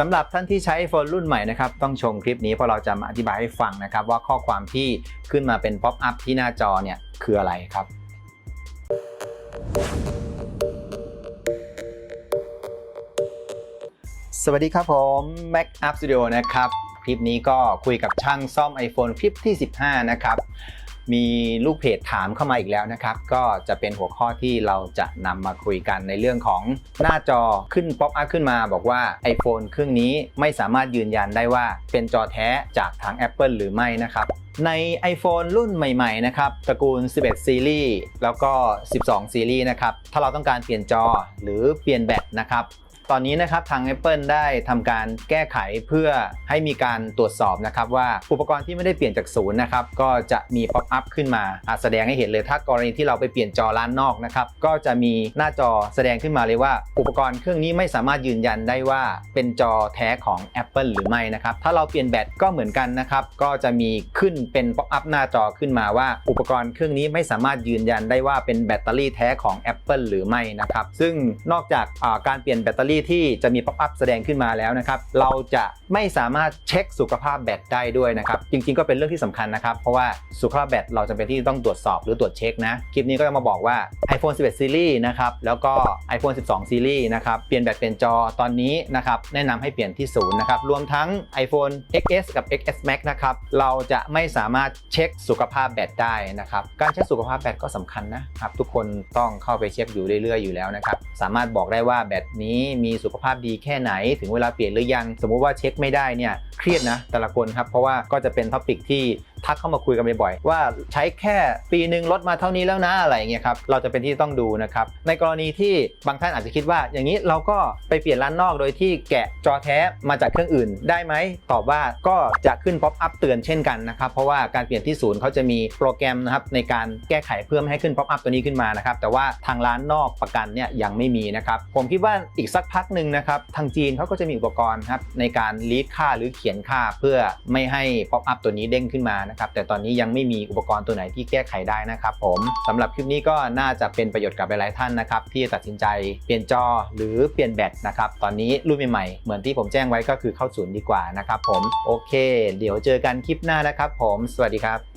สำหรับท่านที่ใช้ iPhone รุ่นใหม่นะครับต้องชมคลิปนี้เพราะเราจะมาอธิบายให้ฟังนะครับว่าข้อความที่ขึ้นมาเป็นป๊อปอัพที่หน้าจอเนี่ยคืออะไรครับ สวัสดีครับผม Mac Up Studio นะครับ คลิปนี้ก็คุยกับช่างซ่อม iPhone คลิปที่ 15 นะครับ มีลูกเพจถามเข้ามาอีกแล้วนะครับ ก็จะเป็นหัวข้อที่เราจะนำมาคุยกันในเรื่องของหน้าจอขึ้นป๊อปอัพขึ้นมา บอกว่า iPhone เครื่องนี้ไม่สามารถยืนยันได้ว่าเป็นจอแท้จากทาง Apple หรือไม่นะครับใน iPhone รุ่นใหม่ๆ นะครับ ตระกูล 11 ซีรีส์ แล้วก็ 12 ซีรีส์ นะครับ ถ้าเราต้องการเปลี่ยนจอหรือเปลี่ยนแบตนะครับ ตอนนี้นะครับทาง Apple ได้ทำการแก้ไขเพื่อให้มีการตรวจสอบนะครับว่าอุปกรณ์ที่ไม่ได้เปลี่ยนจากศูนย์นะครับก็จะมีป๊อปอัพขึ้นมาแสดงให้เห็นเลยถ้ากรณีที่เราไปเปลี่ยนจอร้านนอกนะครับก็จะมีหน้าจอแสดงขึ้นมาเลยว่า อุปกรณ์เครื่องนี้ไม่สามารถยืนยันได้ว่าเป็นจอแท้ของ Apple หรือไม่นะครับถ้าเราเปลี่ยนแบตก็เหมือนกันนะครับก็จะมีขึ้นเป็นป๊อปอัพหน้าจอขึ้นมาว่า อุปกรณ์เครื่องนี้ไม่สามารถยืนยันได้ว่าเป็นแบตเตอรี่แท้ของ Apple หรือไม่นะครับซึ่งนอกจากการเปลี่ยนแบตเตอรี่ที่จะมีป๊อปอัพแสดงขึ้นมาแล้วนะครับเราจะไม่สามารถเช็คสุขภาพแบตได้ด้วยนะครับจริงๆก็เป็นเรื่องที่สำคัญนะครับเพราะว่าสุขภาพแบตเราจำเป็นที่ต้องตรวจสอบหรือตรวจเช็คนะคลิปนี้ก็จะมาบอกว่า iPhone 11 Series นะครับแล้วก็ iPhone 12 Series นะครับเปลี่ยนแบตเปลี่ยนจอตอนนี้นะครับแนะนำให้เปลี่ยนที่ศูนย์นะครับรวมทั้ง iPhone XS กับ XS Max นะครับเราจะไม่สามารถเช็คสุขภาพแบตได้นะครับการเช็คสุขภาพแบตก็สำคัญนะครับทุกคนต้องเข้าไปเช็คอยู่เรื่อยๆอยู่แล้วนะครับสามารถบอกได้ว่าแบตนี้มีีสุขภาพดีแค่ไหนถึงเวลาเปลี่ยนหรือยัง สมมุติว่าเช็คไม่ได้เนี่ยเครียดนะแต่ละคนครับเพราะว่าก็จะเป็นท็อปิกที่ ทักเข้ามาคุยกันบ่อยๆว่าใช้แค่ปีหนึ่งลดมาเท่านี้แล้วนะอะไรอย่างเงี้ยครับเราจะเป็นที่ต้องดูนะครับในกรณีที่บางท่านอาจจะคิดว่า อย่างนี้เราก็ไปเปลี่ยนร้านนอกโดยที่แกะจอแท้มาจากเครื่องอื่นได้ไหมตอบว่าก็จะขึ้นป๊อปอัพเตือนเช่นกันนะครับเพราะว่าการเปลี่ยนที่ศูนย์เขาจะมีโปรแกรมนะครับในการแก้ไขเพื่อไม่ให้ขึ้นป๊อปอัพตัวนี้ขึ้นมานะครับแต่ว่าทางร้านนอกประกันเนี่ยยังไม่มีนะครับผมคิดว่าอีกสักพักหนึ่งนะครับทางจีนเขาก็จะมีอุปกรณ์ครับในการลีดค่าหรือเขียนค่าเพื่อไม่ให้ป๊อปอัพตัวนี้เด้งขึ้นมานะครับแต่ตอนนี้ยังไม่มีอุปกรณ์ตัวไหนที่แก้ไขได้นะครับผมสำหรับคลิปนี้ก็น่าจะเป็นประโยชน์กับหลายๆท่านนะครับที่ตัดสินใจเปลี่ยนจอหรือเปลี่ยนแบตนะครับตอนนี้รุ่นใหม่ๆเหมือนที่ผมแจ้งไว้ก็คือเข้าศูนย์ดีกว่านะครับผมโอเค เดี๋ยวเจอกันคลิปหน้านะครับผม สวัสดีครับ